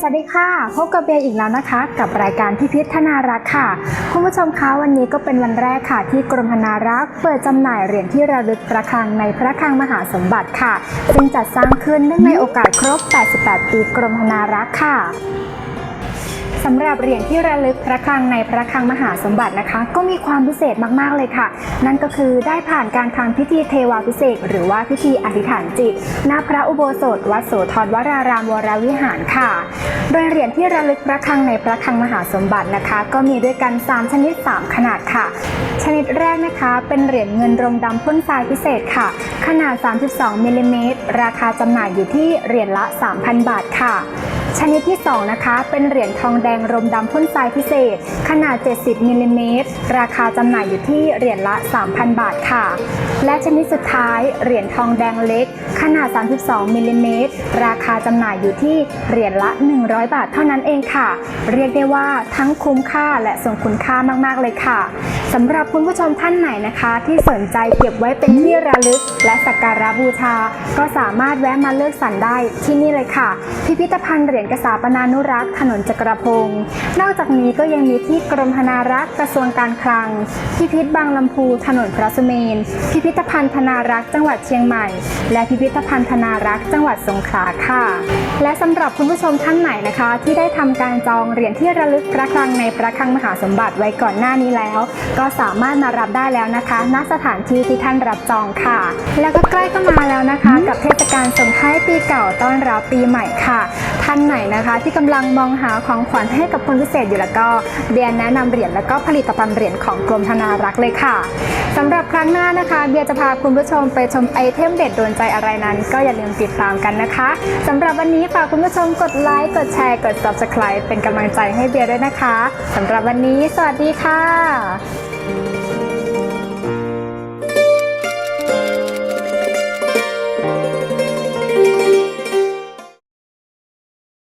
สวัสดีค่ะพบกับเบียร์อีกแล้วนะคะ กับรายการพิพิธนารักษ์ค่ะคุณผู้ชมคะวันนี้ก็เป็นวันแรกค่ะ ที่กรมธนารักษ์เปิดจำหน่ายเหรียญที่ระลึกพระคลังในพระคลังมหาสมบัติค่ะ ซึ่งจัดสร้างขึ้นเนื่องในโอกาสครบ 88 ปีกรมธนารักษ์ค่ะ สำหรับเหรียญที่ระลึกพระคลังในพระคลังมหาสมบัตินะคะ ก็มีความพิเศษมากๆเลยค่ะ นั่นก็คือได้ผ่านการทำพิธีเทวาพิเศษหรือว่าพิธีอธิษฐานจิตณพระอุโบสถ วัดโสธรวรารามวรวิหารค่ะ โดยเหรียญที่ระลึกพระคลังในพระคลังมหาสมบัตินะคะ ก็มีด้วยกัน 3 ชนิด 3 ขนาดค่ะ ชนิดแรกนะคะ เป็นเหรียญเงินรมดำพ่นทรายพิเศษค่ะ ขนาด 32มิลลิเมตรราคาจำหน่ายอยู่ที่เหรียญละ 3,000 บาทค่ะ ชนิดที่ 2 นะคะ เป็นเหรียญทองแดงรมดำพ่นทรายพิเศษ ขนาด 70มิลลิเมตรราคาจำหน่ายอยู่ที่เหรียญละ 3,000 บาทค่ะ และชนิดสุดท้ายเหรียญทองแดงเล็ก ขนาด 32มิลลิเมตรราคาจำหน่ายอยู่ที่เหรียญละ 100 บาทเท่านั้นเองค่ะ เรียกได้ว่าทั้งคุ้มค่าและทรงคุณค่ามากๆเลยค่ะสำหรับคุณผู้ชมท่านไหนนะคะ ที่สนใจเก็บไว้เป็นที่ระลึก และสักการะบูชา ก็สามารถแวะมาเลือกสรรได้ที่นี่เลยค่ะ พิพิธภัณฑ์รียญกษาปนานุรักษ์ถนนจักรพงศ์นอกจากนี้ก็ยังมีที่กรมธนารักษ์กระทรวงการคลัง พิพิธบางลำพูถนนพระสุเมน พิพิธภัณฑ์ธนารักษ์จังหวัดเชียงใหม่ และพิพิธภัณฑ์ธนารักษ์จังหวัดสงขลาค่ะ และสำหรับคุณผู้ชมท่านไหนนะคะ ที่ได้ทำการจองเหรียญที่ระลึกพระคลังในพระคลังมหาสมบัติไว้ก่อนหน้านี้แล้ว ก็สามารถมารับได้แล้วนะคะณสถานที่ที่ท่านรับจองค่ะ แล้วก็ใกล้ก็มาแล้วนะคะ กับเทศกาลส่งท้ายปีเก่าต้อนรับปีใหม่ค่ะท่านไหนนะคะ ที่กำลังมองหาของขวัญให้กับคนพิเศษอยู่แล้วก็เบียร์แนะนำเหรียญแล้วก็ผลิตภัณฑ์เหรียญของกรมธนารักษ์เลยค่ะสำหรับครั้งหน้านะคะ เบียร์จะพาคุณผู้ชมไปชมไอเทมเด็ดโดนใจอะไรนั้น ก็อย่าลืมติดตามกันนะคะสำหรับวันนี้ฝากคุณผู้ชมกดไลค์กดแชร์กด subscribe เป็นกำลังใจให้เบียร์ด้วยนะคะสำหรับวันนี้ สวัสดีค่ะ